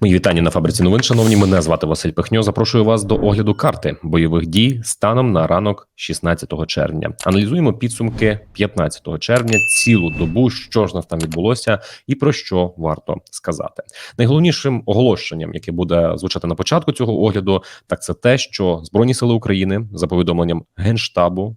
Мої вітання на фабриці новин. Шановні, мене звати Василь Пихньо. Запрошую вас до огляду карти бойових дій станом на ранок 16 червня. Аналізуємо підсумки 15 червня, цілу добу, що ж нас там відбулося, і про що варто сказати. Найголовнішим оголошенням, яке буде звучати на початку цього огляду, так це те, що збройні сили України за повідомленням генштабу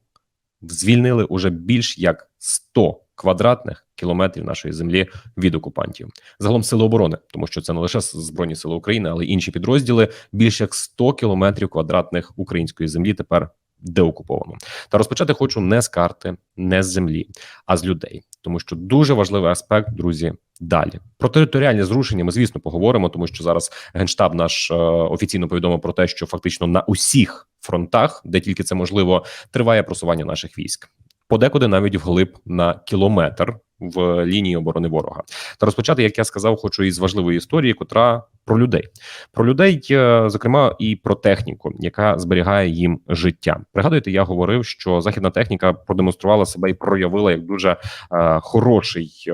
звільнили уже більш як 100 квадратних кілометрів нашої землі від окупантів. Загалом сили оборони, тому що це не лише збройні сили України, але й інші підрозділи. Більш як 100 кілометрів квадратних української землі тепер деокуповано. Та розпочати хочу не з карти, не з землі, а з людей, тому що дуже важливий аспект, друзі. Далі про територіальне зрушення ми, звісно, поговоримо, тому що зараз генштаб наш е, офіційно повідомив про те, що фактично на усіх фронтах, де тільки це можливо, триває просування наших військ подекуди навіть вглиб на кілометр в лінії оборони ворога. Та розпочати, як я сказав, хочу із важливої історії, котра про людей, про людей, е, зокрема, і про техніку, яка зберігає їм життя. Пригадуєте, я говорив, що західна техніка продемонструвала себе і проявила як дуже е, хороший. Е,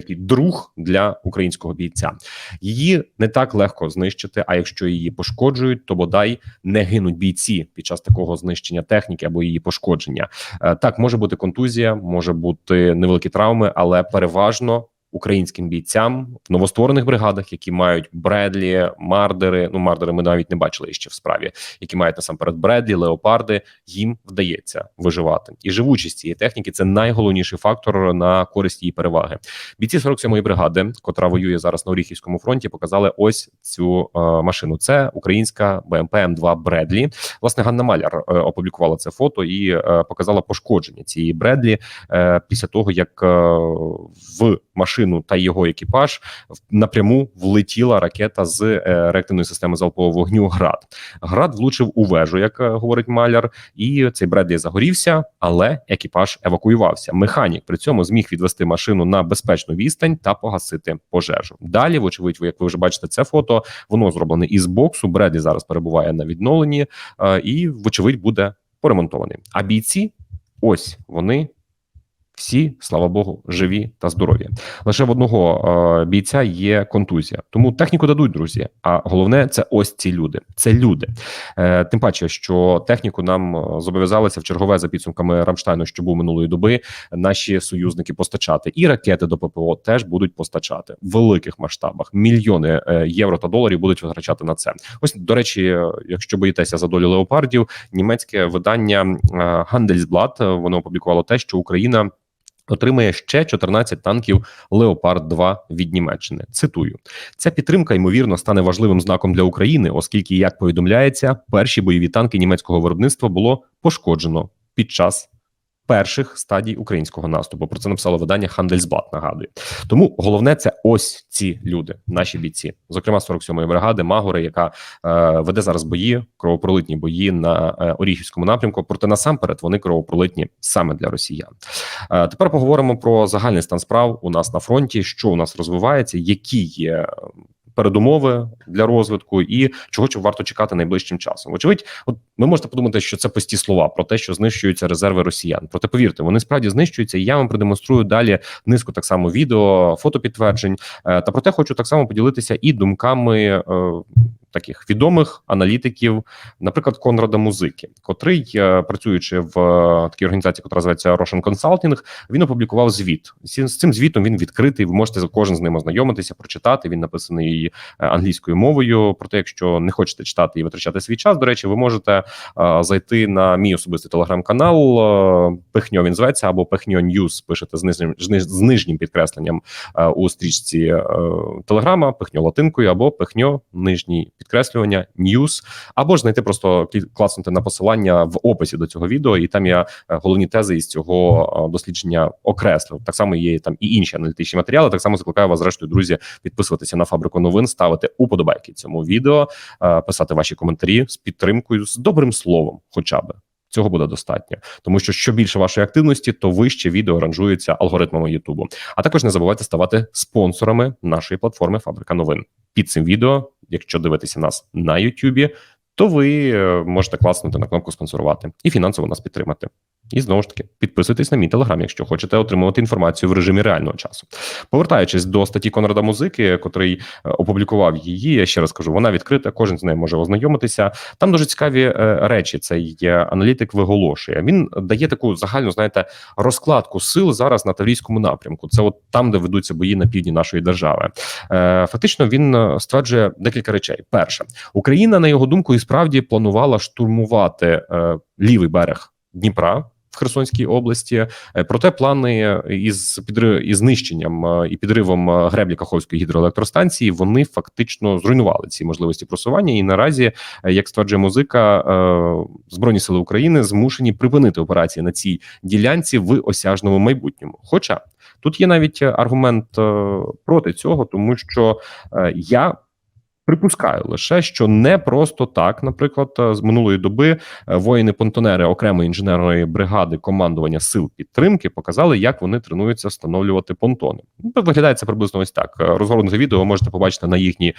такий друг для українського бійця. Її не так легко знищити. А якщо її пошкоджують, то бодай не гинуть бійці під час такого знищення техніки або її пошкодження. Е, так може бути контузія, може бути невеликі травми, але переважно українським бійцям в новостворених бригадах, які мають Бредлі, Мардери. Ну Мардери ми навіть не бачили ще в справі, які мають насамперед Бредлі, Леопарди. Їм вдається виживати. І живучість цієї техніки це найголовніший фактор на користь її переваги. Бійці 47-ї бригади, котра воює зараз на Оріхівському фронті, показали ось цю е, машину. Це українська БМП М2 Бредлі. Власне Ганна Маляр е, опублікувала це фото і е, показала пошкодження цієї Бредлі е, після того, як е, в машину машину та його екіпаж напряму влетіла ракета з е, реактивної системи залпового вогню. Град град влучив у вежу, як е, говорить маляр, і цей Бредлі загорівся, але екіпаж евакуювався. Механік при цьому зміг відвести машину на безпечну відстань та погасити пожежу. Далі, вочевидь, як ви вже бачите, це фото воно зроблене із боксу. Бредлі зараз перебуває на відновленні е, і, вочевидь, буде поремонтований. А бійці, ось вони всі, слава Богу, живі та здорові. Лише в одного е, бійця є контузія. Тому техніку дадуть, друзі. А головне це ось ці люди. Це люди. Е, Тим паче, що техніку нам е, зобов'язалися в чергове за підсумками Рамштайну, що був минулої доби. Наші союзники постачати і ракети до ППО теж будуть постачати в великих масштабах. Мільйони е, євро та доларів будуть витрачати на це. Ось до речі, е, якщо боїтеся за долю леопардів, німецьке видання Handelsblatt, воно опублікувало те, що Україна отримає ще 14 танків Леопард 2 від Німеччини. Цитую, ця підтримка ймовірно стане важливим знаком для України, оскільки, як повідомляється, перші бойові танки німецького виробництва було пошкоджено під час перших стадій українського наступу. Про це написало видання Handelsblatt, Нагадую, тому головне це ось ці люди, наші бійці, зокрема 47-ї бригади, Магори, яка е, веде зараз бої, кровопролитні бої на е, Оріхівському напрямку. Проте насамперед вони кровопролитні саме для росіян. Е, тепер поговоримо про загальний стан справ у нас на фронті, що у нас розвивається, які є передумови для розвитку і чого варто чекати найближчим часом. Очевидь, от ви можете подумати, що це пусті слова про те, що знищуються резерви росіян. Проте повірте, вони справді знищуються. і Я вам продемонструю далі низку так само відео, фотопідтверджень. Е, та проте хочу так само поділитися і думками. Таких відомих аналітиків, наприклад, Конрада Музики, котрий, е, працюючи в е, такій організації, яка називається Russian Consulting, він опублікував звіт. З цим звітом він відкритий. Ви можете кожен з ним ознайомитися, прочитати. Він написаний е, англійською мовою. Проте, якщо не хочете читати і витрачати свій час, до речі, ви можете зайти на мій особистий телеграм-канал. Пихньо він зветься або Пихньо Ньюс. Пишете з нижнім з нижнім підкресленням у стрічці телеграма, пихньо латинкою або пихньо нижній підкреслювання, news, або ж знайти просто класнути на посилання в описі до цього відео, і там я е, головні тези із цього е, дослідження окреслив. Так само є там і інші аналітичні матеріали. Так само закликаю вас, зрештою, друзі, підписуватися на фабрику новин, ставити уподобайки цьому відео, е, писати ваші коментарі з підтримкою, з добрим словом, хоча би. Цього буде достатньо, тому що що більше вашої активності, то вище відео ранжується алгоритмами Ютубу. А також не забувайте ставати спонсорами нашої платформи Фабрика новин під цим відео. Якщо дивитися нас на Ютубі, то ви е, можете класнути на кнопку спонсорувати і фінансово нас підтримати. І знову ж таки підписуйтесь на мій телеграм, якщо хочете отримувати інформацію в режимі реального часу. Повертаючись до статті Конрада Музики, котрий е, опублікував її, я ще раз кажу, вона відкрита, кожен з нею може ознайомитися. Там дуже цікаві е, речі. Цей аналітик виголошує. Він дає таку загальну, знаєте, розкладку сил зараз на таврійському напрямку. Це от там, де ведуться бої на півдні нашої держави. Е, Фактично він стверджує декілька речей. Перше, Україна, на його думку, і справді планувала штурмувати лівий берег Дніпра. В Херсонській області, Е, проте плани із підри... із знищенням е, і підривом е, греблі Каховської гідроелектростанції вони фактично зруйнували ці можливості просування. І наразі, е, як стверджує музика, е, збройні сили України змушені припинити операції на цій ділянці в осяжному майбутньому. Хоча тут є навіть аргумент е, проти цього, тому що е, я. Припускаю лише, що не просто так, наприклад, е, з минулої доби е, воїни-понтонери окремої інженерної бригади командування сил підтримки показали, як вони тренуються встановлювати понтони. Виглядає це приблизно ось так. Е, Розгорнуте відео можете побачити на їхній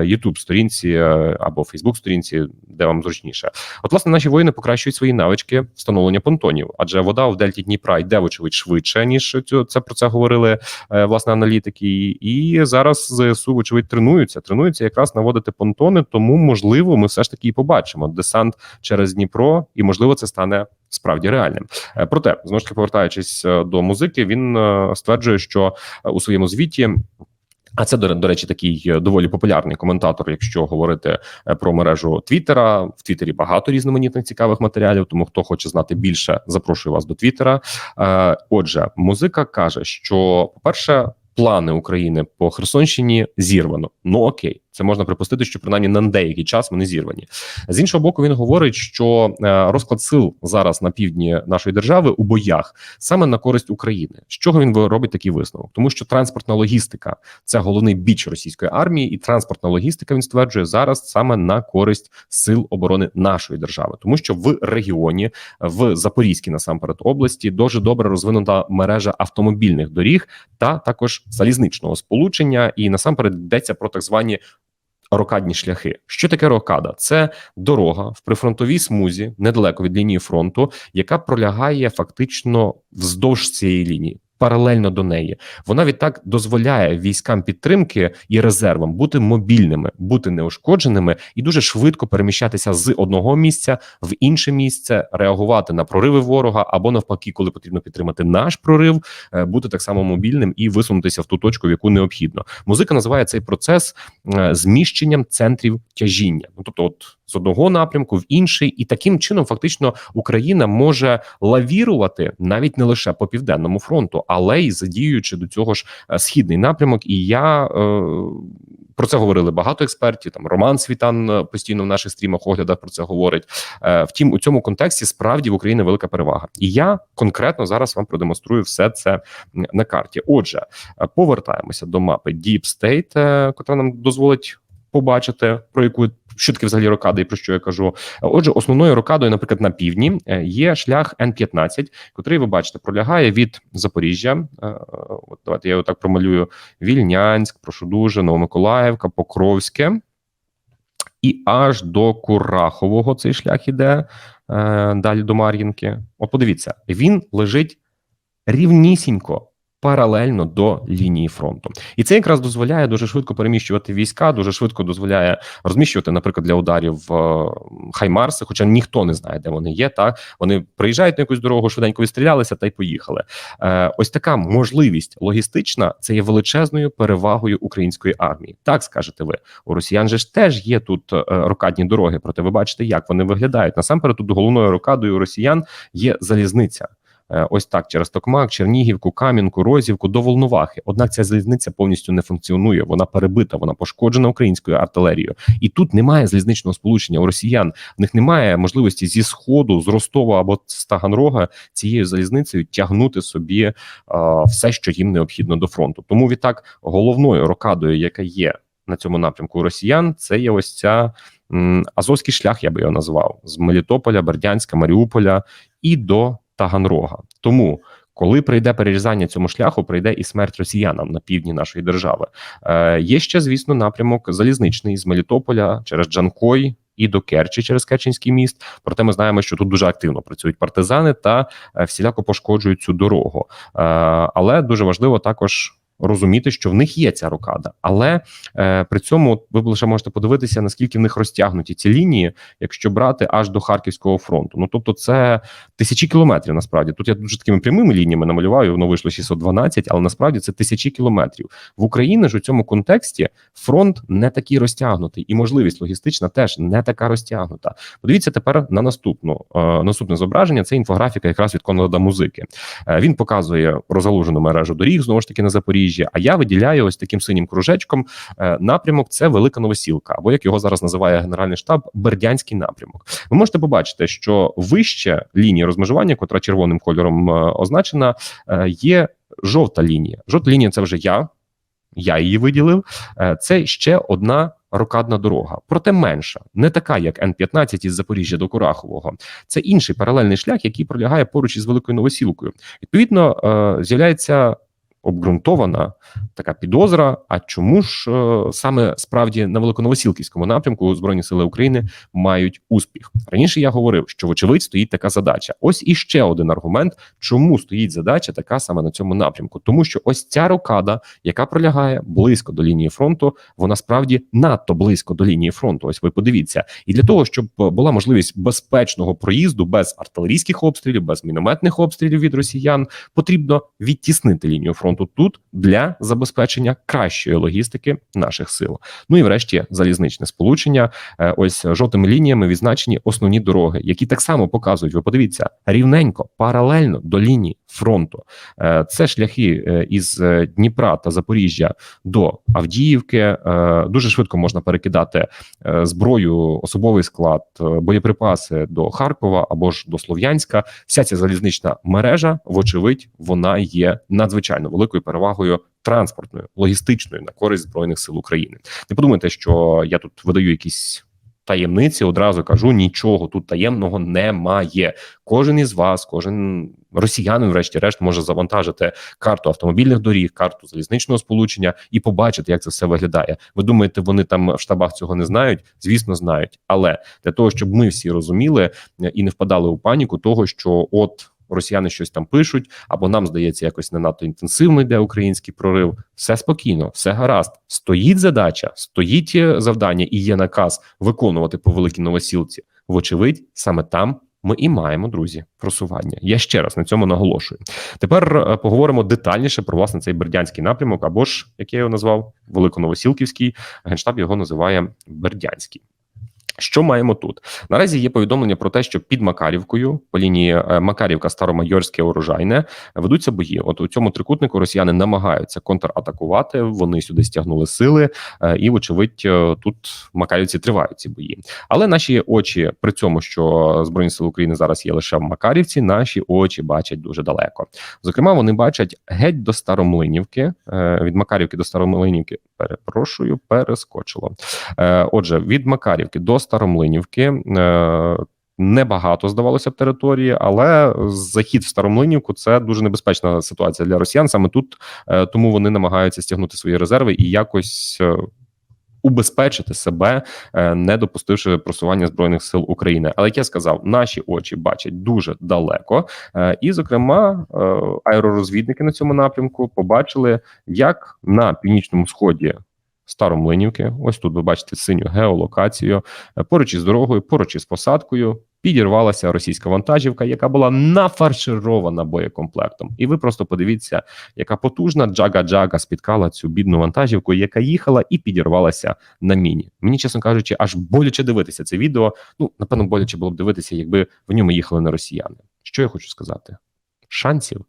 youtube сторінці або facebook сторінці, де вам зручніше. От, власне, наші воїни покращують свої навички встановлення понтонів, адже вода в дельті Дніпра йде, вочевидь, швидше ніж це про це говорили власне аналітики. І зараз ЗСУ, вочевидь, тренуються. Тренуються якраз наводити понтони. Тому можливо, ми все ж таки і побачимо десант через Дніпро, і можливо, це стане. Справді реальним, Е, проте знову ж таки повертаючись е, до музики, він е, стверджує, що у своєму звіті. А це до, речі, такий доволі популярний коментатор. Якщо говорити про мережу Твіттера, в Твіттері багато різноманітних цікавих матеріалів. Тому хто хоче знати більше, запрошую вас до Твіттера. Отже, музика каже, що по перше. Плани України по Херсонщині зірвано. Ну окей, це можна припустити, що принаймні на деякий час вони зірвані. З іншого боку, він говорить, що е, розклад сил зараз на півдні нашої держави у боях саме на користь України. З чого він робить такий висновок? Тому що транспортна логістика це головний біч російської армії, і транспортна логістика він стверджує зараз саме на користь сил оборони нашої держави, тому що в регіоні в Запорізькій насамперед області дуже добре розвинута мережа автомобільних доріг та також залізничного сполучення, і насамперед йдеться про так звані. Рокадні шляхи. Що таке рокада? Це дорога в прифронтовій смузі, недалеко від лінії фронту, яка пролягає фактично вздовж цієї лінії. Паралельно до неї вона відтак дозволяє військам підтримки і резервам бути мобільними, бути неушкодженими і дуже швидко переміщатися з одного місця в інше місце, реагувати на прориви ворога або навпаки, коли потрібно підтримати наш прорив, е, бути так само мобільним і висунутися в ту точку, в яку необхідно. Музика називає цей процес е, зміщенням центрів тяжіння. Ну тобто, от з одного напрямку в інший, і таким чином фактично Україна може лавірувати навіть не лише по південному фронту, але й задіюючи до цього ж е, східний напрямок. І я е, про це говорили багато експертів. Там Роман Світан е, постійно в наших стрімах оглядах про це говорить. Е, втім, у цьому контексті справді в Україні велика перевага, і я конкретно зараз вам продемонструю все це на карті. Отже, е, повертаємося до мапи Deep State, котра нам дозволить побачити про яку що таке взагалі рокада і про що я кажу. Отже, основною рокадою, наприклад, на півдні е, є шлях Н-15, котрий ви бачите, пролягає від Запоріжжя. е, От давайте я його так промалюю: Вільнянськ, прошу дуже, Новомиколаївка, Покровське. І аж до Курахового цей шлях іде е, далі до Мар'їнки. От подивіться, він лежить рівнісінько паралельно до лінії фронту, і це якраз дозволяє дуже швидко переміщувати війська, дуже швидко дозволяє розміщувати, наприклад, для ударів е, хаймарси. Хоча ніхто не знає, де вони є. Та вони приїжджають на якусь дорогу, швиденько відстрілялися та й поїхали. Е, Ось така можливість логістична це є величезною перевагою української армії. Так скажете ви у росіян же ж теж є тут е, рокадні дороги. Проте ви бачите, як вони виглядають. Насамперед, тут головною рокадою росіян є залізниця. Е, Ось так через Токмак, Чернігівку, Кам'янку, Розівку до Волновахи. Однак ця залізниця повністю не функціонує. Вона перебита, вона пошкоджена українською артилерією, і тут немає залізничного сполучення у росіян. В них немає можливості зі сходу, з Ростова або з Таганрога цією залізницею тягнути собі е, все, що їм необхідно до фронту. Тому відтак головною рокадою, яка є на цьому напрямку росіян, це є ось ця Азовський шлях, я би його назвав з Мелітополя, Бердянська, Маріуполя і до Таганрога. Тому, коли прийде перерізання цьому шляху, прийде і смерть росіянам на півдні нашої держави. Е, Є ще, звісно, напрямок залізничний з Мелітополя через Джанкой. і до Керчі через Керченський міст. Проте ми знаємо, що тут дуже активно працюють партизани та е, всіляко пошкоджують цю дорогу. Е, але дуже важливо також. Розуміти, що в них є ця рокада, але е, при цьому ви лише можете подивитися, наскільки в них розтягнуті ці лінії, якщо брати аж до Харківського фронту. Ну тобто, це тисячі кілометрів. Насправді тут я дуже такими прямими лініями намалював, і воно вийшло 612, але насправді це тисячі кілометрів. В Україні ж у цьому контексті фронт не такий розтягнутий, і можливість логістична теж не така розтягнута. Подивіться тепер на наступну е, наступне зображення. Це інфографіка, якраз від Конрада музики. Е, він показує розгалужену мережу доріг знову ж таки на Запоріжжі. А я виділяю ось таким синім кружечком е, напрямок. Це велика новосілка, або як його зараз називає генеральний штаб, Бердянський напрямок. Ви можете побачити, що вище лінії розмежування, котра червоним кольором е, означена, е, є жовта лінія. Жовта лінія це вже я. Я її виділив. Це ще одна рокадна дорога, проте менша, не така, як Н-15 із Запоріжжя до Курахового. Це інший паралельний шлях, який пролягає поруч із великою новосілкою. Відповідно, з'являється обґрунтована така підозра. А чому ж е, саме справді на великоновосілківському напрямку Збройні сили України мають успіх? Раніше я говорив, що вочевидь стоїть така задача. Ось іще один аргумент, чому стоїть задача така саме на цьому напрямку, тому що ось ця рокада, яка пролягає близько до лінії фронту, вона справді надто близько до лінії фронту. Ось ви подивіться, і для того, щоб була можливість безпечного проїзду без артилерійських обстрілів, без мінометних обстрілів від росіян, потрібно відтіснити лінію фронту тут для забезпечення кращої логістики наших сил. Ну і врешті залізничне сполучення. Е, Ось жовтими лініями відзначені основні дороги, які так само показують. Ви подивіться рівненько, паралельно до лінії фронту. Е, Це шляхи е, із Дніпра та Запоріжжя до Авдіївки. Дуже швидко можна перекидати зброю, особовий склад, боєприпаси до Харкова або ж до Слов'янська. Вся ця залізнична мережа, вочевидь, вона є надзвичайно великою перевагою транспортною, логістичною на користь збройних сил України. Не подумайте, що я тут видаю якісь. Таємниці одразу кажу, нічого тут таємного немає. Кожен із вас, кожен росіянин, врешті-решт, може завантажити карту автомобільних доріг, карту залізничного сполучення і побачити, як це все виглядає. Ви думаєте, вони там в штабах цього не знають? Звісно, знають. Але для того, щоб ми всі розуміли е, і не впадали у паніку, того що от. Росіяни щось там пишуть, або нам здається, якось не надто інтенсивно йде український прорив. Все спокійно, все гаразд. Стоїть задача, стоїть е, завдання і є наказ виконувати по великій новосілці. Вочевидь, саме там ми і маємо друзі просування. Я ще раз на цьому наголошую. Тепер е, поговоримо детальніше про власне цей бердянський напрямок, або ж як я його назвав, великоновосілківський. Генштаб його називає Бердянський. Що маємо тут? Наразі є повідомлення про те, що під Макарівкою по лінії е, Макарівка, Старомайорське, Урожайне ведуться бої. От у цьому трикутнику росіяни намагаються контратакувати. Вони сюди стягнули сили, е, і вочевидь е, тут Макарівці тривають ці бої. Але наші очі при цьому, що збройні сили України зараз є лише в Макарівці, наші очі бачать дуже далеко. Зокрема, вони бачать геть до Старомлинівки від Макарівки до Старомлинівки. Перепрошую, перескочило. Отже, від Макарівки до Старомлинівки. Е, Небагато здавалося б території, але захід в Старомлинівку це дуже небезпечна ситуація для росіян. Саме тут е, тому вони намагаються стягнути свої резерви і якось е, убезпечити себе, не допустивши просування збройних сил України. Але як я сказав, наші очі бачать дуже далеко, і, зокрема, аеророзвідники на цьому напрямку побачили, як на північному сході Старомлинівки. Ось тут ви бачите синю геолокацію. Е, поруч із дорогою, поруч із посадкою. Підірвалася російська вантажівка, яка була нафарширована боєкомплектом. І ви просто подивіться, яка потужна джага-джага спіткала цю бідну вантажівку, яка їхала і підірвалася на міні. Мені, чесно кажучи, аж боляче дивитися це відео. Ну, напевно, боляче було б дивитися, якби в ньому їхали не росіяни. Що я хочу сказати? Шансів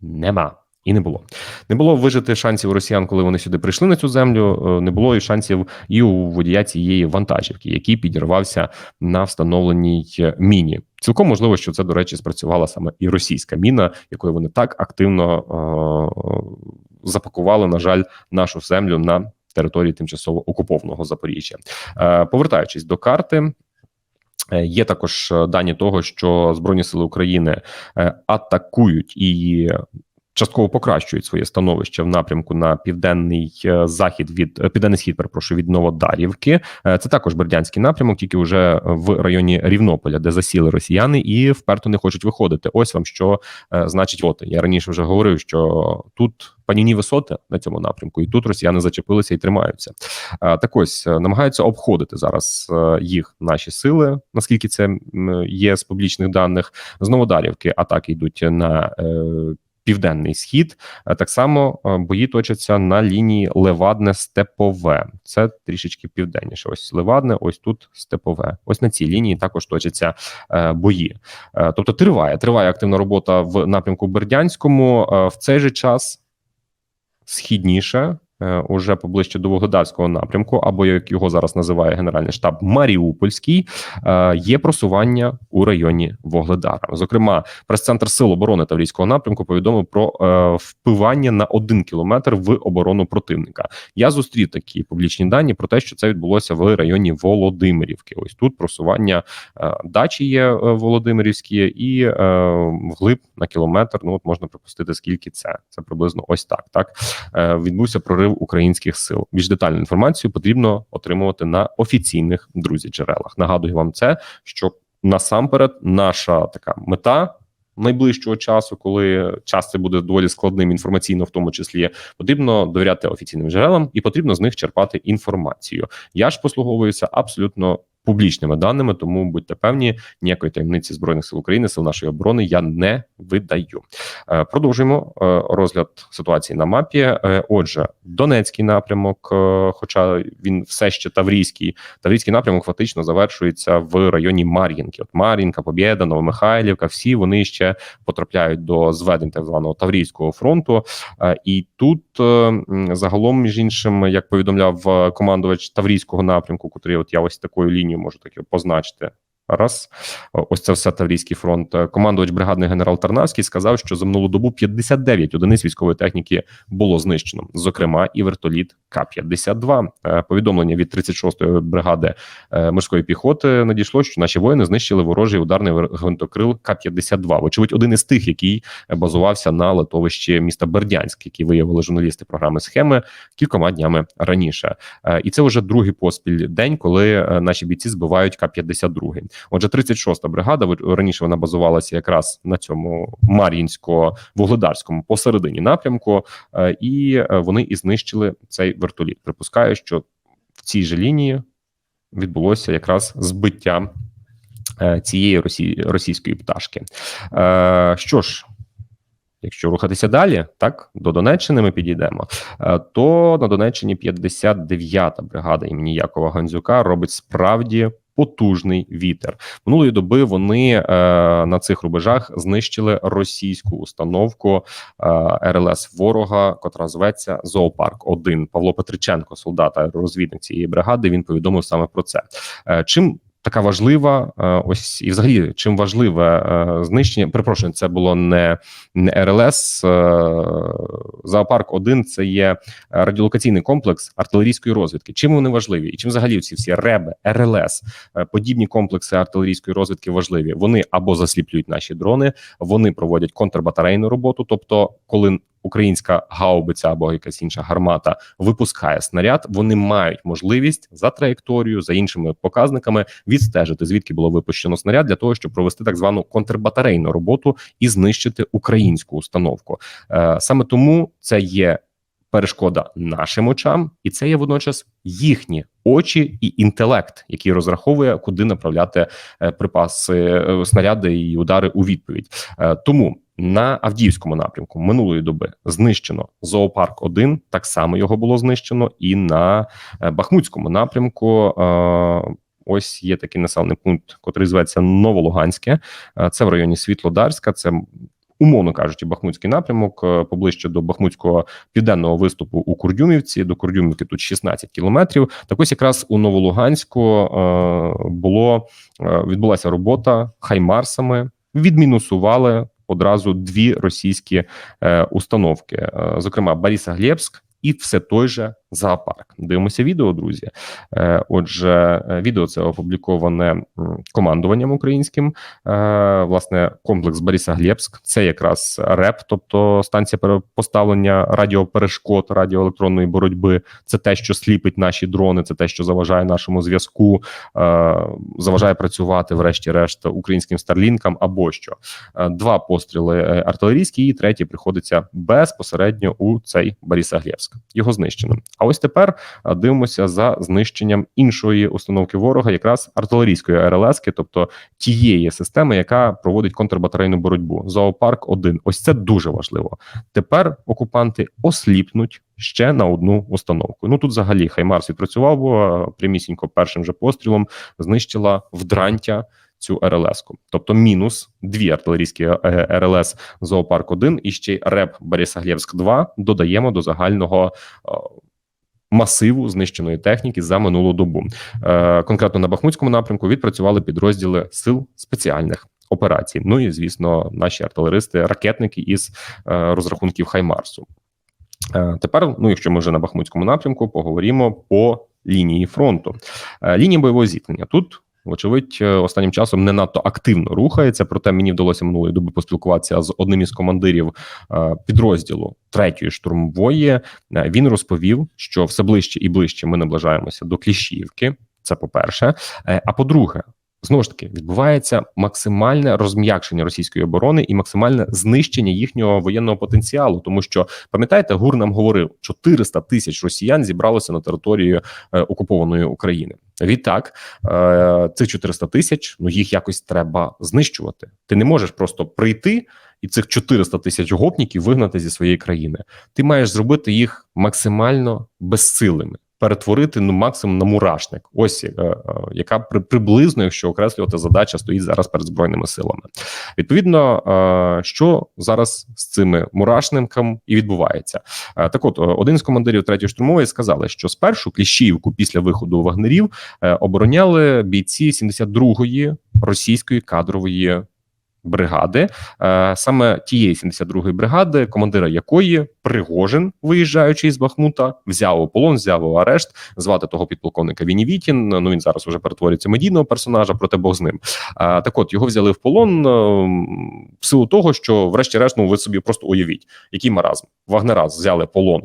нема. І не було. Не було вижити шансів росіян, коли вони сюди прийшли на цю землю. Е, не було і шансів і у водія цієї вантажівки, який підірвався на встановленій е, міні. Цілком можливо, що це, до речі, спрацювала саме і російська міна, якою вони так активно е- запакували, на жаль, нашу землю на території тимчасово окупованого Запоріжжя. Е- Повертаючись до карти. Е, є також дані того, що Збройні сили України атакують і частково покращують своє становище в напрямку на південний е, захід від е, південний схід, перепрошую, від Новодарівки. Е, Це також бердянський напрямок, тільки вже в районі Рівнополя, де засіли росіяни, і вперто не хочуть виходити. Ось вам що значить. От я раніше вже говорив, що тут панівні висоти на цьому напрямку, і тут росіяни зачепилися і тримаються. Так ось намагаються обходити зараз їх наші сили, наскільки це є з публічних даних. З Новодарівки атаки йдуть на південний схід. Е, Так само е, бої точаться на лінії Левадне Степове. Це трішечки південніше. Ось Левадне, ось тут Степове. Ось на цій лінії також точаться е, бої. Тобто триває триває активна робота в напрямку Бердянському. В цей же час східніше. Е, Уже поближче до Вугледарського напрямку, або як його зараз називає Генеральний штаб Маріупольський, е, є просування у районі Вогледара. Зокрема, прес-центр Сил оборони Таврійського напрямку повідомив про е, впивання на один кілометр в оборону противника. Я зустрів такі публічні дані про те, що це відбулося в районі Володимирівки. Ось тут просування дачі є Володимирівські, і вглиб на кілометр. Ну от можна припустити, скільки це. Це приблизно ось так. Так відбувся прорив українських сил. Більш детальну інформацію потрібно отримувати на офіційних друзі джерелах. Нагадую вам це, що насамперед наша така мета. Найближчого часу, коли час це буде доволі складним інформаційно, в тому числі потрібно довіряти офіційним джерелам і потрібно з них черпати інформацію. Я ж послуговуюся абсолютно публічними даними, тому будьте певні, ніякої таємниці збройних сил України, сил нашої оборони я не видаю. Е, Продовжуємо е, розгляд ситуації на мапі. Е, Отже, Донецький напрямок, хоча він все ще Таврійський, Таврійський напрямок фактично завершується в районі Мар'їнки. От Мар'їнка, Побєда, Новомихайлівка, всі вони ще потрапляють до зведень так званого Таврійського фронту. І тут загалом, між іншим, як повідомляв командувач Таврійського напрямку, котрий от я ось такою лінією можу таке позначити. Раз ось це все Таврійський фронт. Командувач бригадний генерал Тарнавський сказав, що за минулу добу 59 одиниць військової техніки було знищено, зокрема і вертоліт К-52. Е, Повідомлення від 36-ї бригади е, морської піхоти надійшло, що наші воїни знищили ворожий ударний гвинтокрил К-52. Вочевидь, один із тих, який базувався на литовищі міста Бердянськ, які виявили журналісти програми схеми кількома днями раніше. Е, І це вже другий поспіль день, коли наші бійці збивають К-52. Отже, 36-та бригада раніше вона базувалася якраз на цьому Мар'їнсько-Вугледарському посередині напрямку, е, і е, вони і знищили цей вертоліт. Припускаю, що в цій же лінії відбулося якраз збиття е, цієї російської пташки. Що ж. Якщо рухатися далі, так до Донеччини ми підійдемо. е, То на Донеччині 59-та бригада імені Якова Гандзюка робить справді потужний вітер. Минулої доби вони е, на цих рубежах знищили російську установку е, РЛС ворога, котра зветься Зоопарк 1 Павло Петриченко, солдат розвідник цієї бригади. Він повідомив саме про це. Е, чим така важлива, е, ось і взагалі чим важливе е, знищення. Перепрошую, це було не, не РЛС. е, Зоопарк 1 це є радіолокаційний комплекс артилерійської розвідки. Чим вони важливі? І чим взагалі ці всі реби, РЛС, подібні комплекси артилерійської розвідки важливі? Вони або засліплюють наші дрони, вони проводять контрбатарейну роботу. Тобто, коли українська гаубиця або якась інша гармата випускає снаряд, вони мають можливість за траєкторією, за іншими показниками відстежити звідки було випущено снаряд для того, щоб провести так звану контрбатарейну роботу і знищити українську установку. Е, Саме тому це є перешкода нашим очам, і це є водночас їхні очі і інтелект, який розраховує, куди направляти е, припаси, е, снаряди і удари у відповідь. Тому на Авдіївському напрямку минулої доби знищено зоопарк 1 так само його було знищено, і на Бахмутському напрямку. Ось є такий населений пункт, котрий зветься Новолуганське. Е, Це в районі Світлодарська. Це умовно кажучи, Бахмутський напрямок е, поближче до Бахмутського південного виступу у Курдюмівці. До Курдюмівки тут 16 кілометрів. Так ось якраз у Новолуганську е, було відбулася робота хаймарсами. Відмінусували одразу дві російські установки, зокрема Борисоглебськ і все той же зоопарк. Дивимося відео, друзі. Е, Отже, е, відео це опубліковане командуванням українським. Е, Власне, комплекс Бориса Глєбськ. Це якраз РЕП, тобто станція перепоставлення радіоперешкод, радіоелектронної боротьби. Це те, що сліпить наші дрони, це те, що заважає нашому зв'язку, заважає працювати, врешті-решт, українським старлінкам або що. Два постріли артилерійські, і третій приходиться безпосередньо у цей Борисоглєвськ. Його знищено. А ось тепер е, дивимося за знищенням іншої установки ворога, якраз артилерійської РЛС, тобто тієї системи, яка проводить контрбатарейну боротьбу. Зоопарк 1 Ось це дуже важливо. Тепер окупанти осліпнуть ще на одну установку. Ну тут взагалі Хаймарс відпрацював, бо е, прямісінько першим же пострілом знищила вдрантя цю РЛС-ку. Тобто мінус дві артилерійські е, РЛС Зоопарк 1 і ще й РЕП Борисоглєвськ 2 додаємо до загального. Масиву знищеної техніки за минулу добу Е, конкретно на Бахмутському напрямку відпрацювали підрозділи сил спеціальних операцій. Ну і звісно, наші артилеристи, ракетники із е, розрахунків Хаймарсу. Е, Тепер, ну якщо ми вже на Бахмутському напрямку, поговоримо по лінії фронту. Е, лінії бойового зіткнення тут. Вочевидь, е, останнім часом не надто активно рухається. Проте мені вдалося минулої доби поспілкуватися з одним із командирів е, підрозділу третьої штурмової. Е, Він розповів, що все ближче і ближче ми наближаємося до Кліщівки. Це по перше. А по-друге, знову ж таки відбувається максимальне розм'якшення російської оборони і максимальне знищення їхнього воєнного потенціалу. Тому що пам'ятаєте, ГУР нам говорив, 400 тисяч росіян зібралося на території е, окупованої України. Відтак, е, цих 400 тисяч ну їх якось треба знищувати. Ти не можеш просто прийти і цих 400 тисяч гопніків вигнати зі своєї країни. Ти маєш зробити їх максимально безсилими. Перетворити ну максимум на мурашник, ось е, е, яка при, приблизно, якщо окреслювати задача, стоїть зараз перед збройними силами. Відповідно, е, що зараз з цими мурашниками і відбувається, Е, так от е, один з командирів третьої штурмової сказали, що спершу Кліщіївку після виходу вагнерів е, обороняли бійці 72-ї російської кадрової бригади, е, саме тієї 72-ї бригади, командира якої Пригожин, виїжджаючи із Бахмута, взяв у полон, взяв у арешт. Звати того підполковника Вінівітін. Ну він зараз уже перетворюється медійного персонажа, проте Бог з ним. А, так от його взяли в полон е, в силу того, що, врешті-решт, ну ви собі просто уявіть, який маразм. Вагнера взяли полон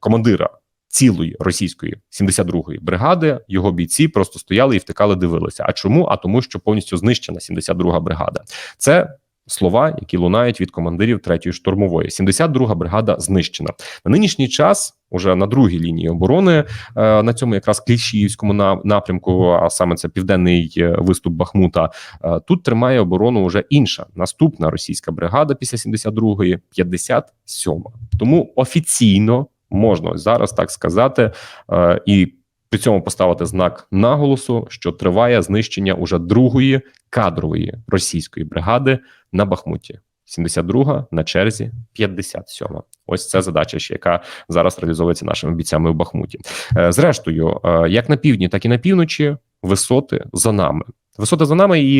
командира цілої російської 72-ї бригади. Його бійці просто стояли і втикали, дивилися. А чому? А тому, що повністю знищена 72-га бригада. Це слова, які лунають від командирів третьої штурмової. 72-га бригада знищена на нинішній час. Уже на другій лінії оборони е, на цьому якраз кліщіївському на- напрямку, а саме це південний е, виступ Бахмута. е, Тут тримає оборону вже інша наступна російська бригада після 72-ї, 57-ма. Тому офіційно можна зараз так сказати, е, і при цьому поставити знак наголосу, що триває знищення уже другої кадрової російської бригади на Бахмуті. 72 на черзі 57. Ось це задача, ще яка зараз реалізовується нашими бійцями в Бахмуті. Е, Зрештою, е, як на півдні, так і на півночі, висоти за нами. Висоти за нами, і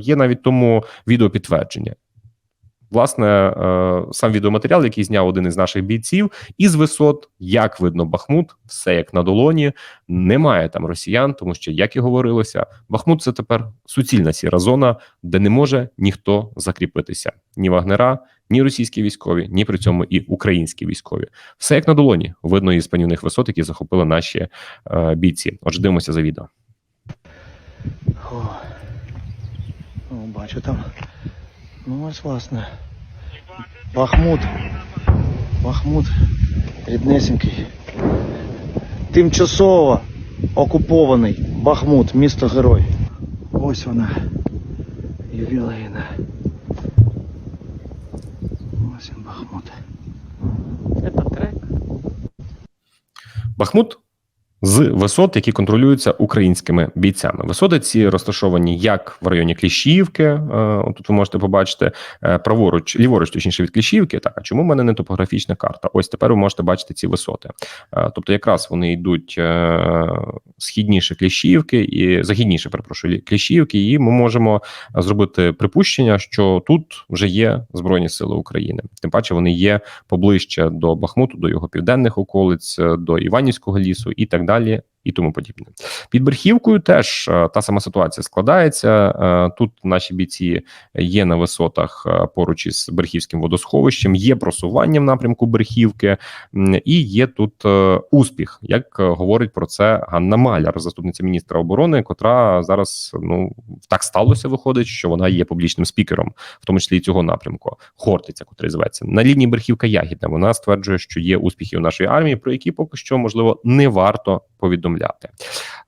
є навіть тому відеопідтвердження. Власне, е, сам відеоматеріал, який зняв один із наших бійців, із висот, як видно, Бахмут, все як на долоні. Немає там росіян, тому що, як і говорилося, Бахмут це тепер суцільна сіра зона, де не може ніхто закріпитися. Ні вагнера, ні російські військові, ні при цьому і українські військові. Все як на долоні, видно із панівних висот, які захопили наші е, бійці. Отже, дивимося за відео. О, бачу там. Ну ось власне. Бахмут. Бахмут. Ріднесенький. Тимчасово окупований Бахмут, місто герой. Ось вона. Ювілейна. Ось він Бахмут. Это трек. Бахмут з висот, які контролюються українськими бійцями. Висоти ці розташовані як в районі Кліщівки. е, Тут ви можете побачити е, праворуч, ліворуч, точніше від Кліщівки. Так, а чому в мене не топографічна карта? Ось тепер ви можете бачити ці висоти. Е, Тобто, якраз вони йдуть східніше Кліщіївки і західніше, перепрошую, Кліщіївки, і ми можемо зробити припущення, що тут вже є збройні сили України. Тим паче вони є поближче до Бахмуту, до його південних околиць, до Іванівського лісу і так далі. І тому подібне під Берхівкою теж е, та сама ситуація складається. Е, Тут наші бійці є на висотах е, поруч із Берхівським водосховищем, є просування в напрямку Берхівки, і є тут успіх, як говорить про це Ганна Маляр, заступниця міністра оборони, котра зараз ну так сталося, виходить, що вона є публічним спікером, в тому числі і цього напрямку. Хортиця, котрий зветься на лінії Берхівка Ягідна. Вона стверджує, що є успіхи у нашої армії, про які поки що можливо не варто повідомляти.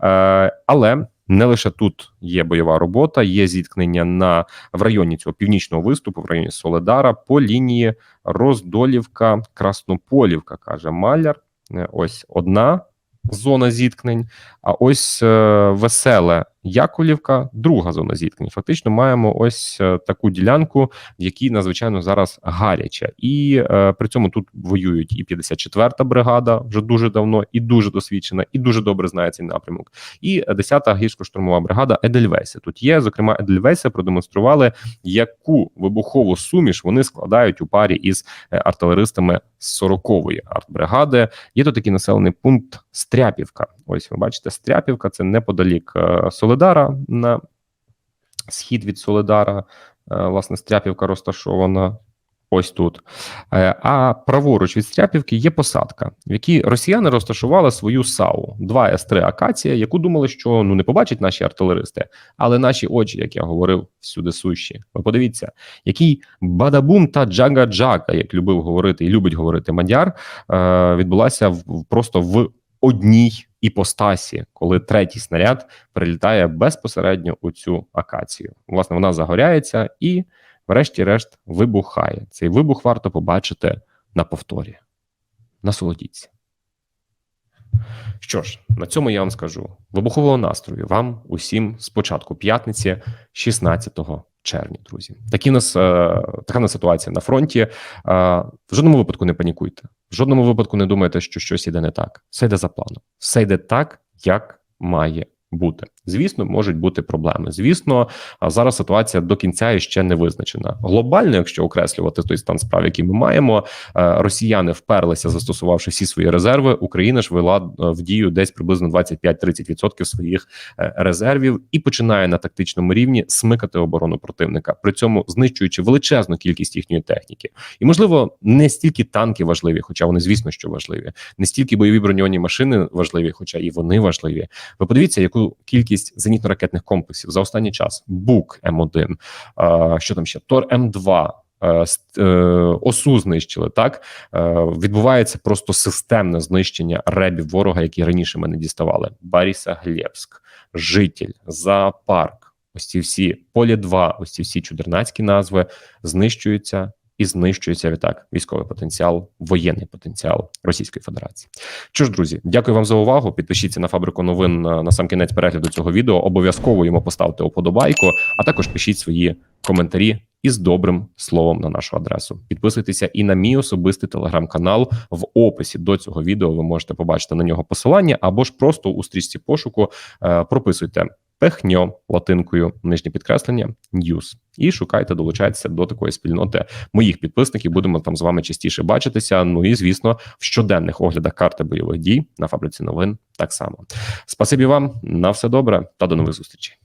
Е, але не лише тут є бойова робота, є зіткнення на в районі цього північного виступу, в районі Соледара, по лінії Роздолівка, Краснополівка, каже Маляр. Е, Ось одна зона зіткнень. А ось е, веселе Яковлівка, друга зона зіткнень. Фактично маємо ось е, таку ділянку, в якій надзвичайно зараз гаряче, і е, при цьому тут воюють і 54-та бригада вже дуже давно, і дуже досвідчена, і дуже добре знає цей напрямок. І 10-та гірсько-штурмова бригада Едельвейси. Тут є зокрема Едельвейси продемонстрували, яку вибухову суміш вони складають у парі із е, артилеристами з 40-ї артбригади. Є тут такий населений пункт Стряпівка. Ось ви бачите, Стряпівка це неподалік е, Соледара на схід від Соледара. Е, Власне, Стряпівка розташована. Ось тут. Е, А праворуч від Стряпівки є посадка, в якій росіяни розташували свою САУ 2 С3 Акація, яку думали, що ну не побачать наші артилеристи, але наші очі, як я говорив, всюди сущі. Ви подивіться, який бадабум та джага-джага, як любив говорити і любить говорити Мадяр, е, відбулася просто в одній іпостасі, коли третій снаряд прилітає безпосередньо у цю акацію. Власне, вона загоряється і, врешті-решт, вибухає. Цей вибух варто побачити на повторі. Насолодіться. Що ж, на цьому я вам скажу вибухового настрою вам усім з початку п'ятниці, 16 червня, друзі. Такі нас е, така нас ситуація на фронті. Е, в жодному випадку не панікуйте. В жодному випадку не думайте, що щось іде не так. Все йде за планом. Все йде так, як має бути. Звісно, можуть бути проблеми. Звісно, зараз ситуація до кінця іще не визначена. Глобально, якщо окреслювати той стан справ, який ми маємо, е, росіяни вперлися, застосувавши всі свої резерви. Україна ж вела е, в дію десь приблизно 25-30% своїх е, резервів і починає на тактичному рівні смикати оборону противника, при цьому знищуючи величезну кількість їхньої техніки. І можливо, не стільки танки важливі, хоча вони, звісно, що важливі, не стільки бойові броньовані машини важливі, хоча і вони важливі. Ви подивіться, яку кількість зенітно-ракетних комплексів за останній час. Бук М1, е, що там ще? Тор М2, е, е, ОСУ знищили. Так? Е, відбувається просто системне знищення ребів ворога, які раніше ми не діставали. Баріса Глєбськ, Житель, Зоопарк. Ось ці всі полі 2 ось ці всі чудернацькі назви знищуються і знищується відтак військовий потенціал, воєнний потенціал Російської Федерації. Що ж, друзі, дякую вам за увагу. Підпишіться на фабрику новин на, сам кінець перегляду цього відео. Обов'язково йому поставте уподобайку, а також пишіть свої коментарі із добрим словом на нашу адресу. Підписуйтеся і на мій особистий телеграм-канал. В описі до цього відео ви можете побачити на нього посилання, або ж просто у стрічці пошуку е, прописуйте пехньо латинкою нижнє підкреслення News і шукайте, долучайтеся до такої спільноти моїх підписників. Будемо там з вами частіше бачитися. Ну і звісно, в щоденних оглядах карти бойових дій на фабриці новин так само. Спасибі вам на все добре та до нових зустрічей.